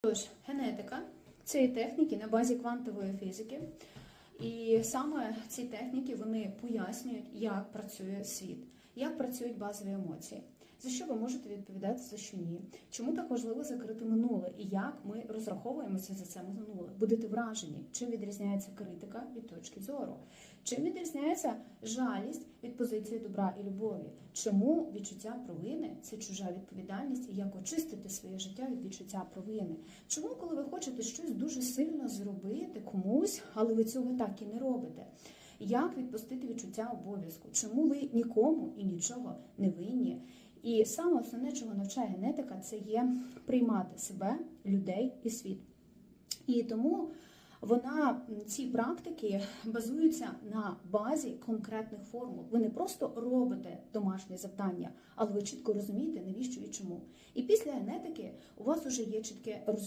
Тож, генетика це техніки на базі квантової фізики. І саме ці техніки вони пояснюють, як працює світ, як працюють базові емоції, за що ви можете відповідати, за що ні. Чому так важливо закрити минуле і як ми розраховуємося за це минуле? Будете вражені, чим відрізняється критика від точки зору, чим відрізняється жалість від позиції добра і любові, чому відчуття провини це чужа відповідальність і як очистити своє життя від відчуття провини. Чому, коли ви хочете щось дуже сильно зробити комусь, але ви цього так і не робите? Як відпустити відчуття обов'язку? Чому ви нікому і нічого не винні? І саме основне, чого навчає генетика, це є приймати себе, людей і світ. І тому вона ці практики базуються на базі конкретних формул. Ви не просто робите домашнє завдання, але ви чітко розумієте, навіщо і чому. І після генетики у вас вже є чітке розуміння.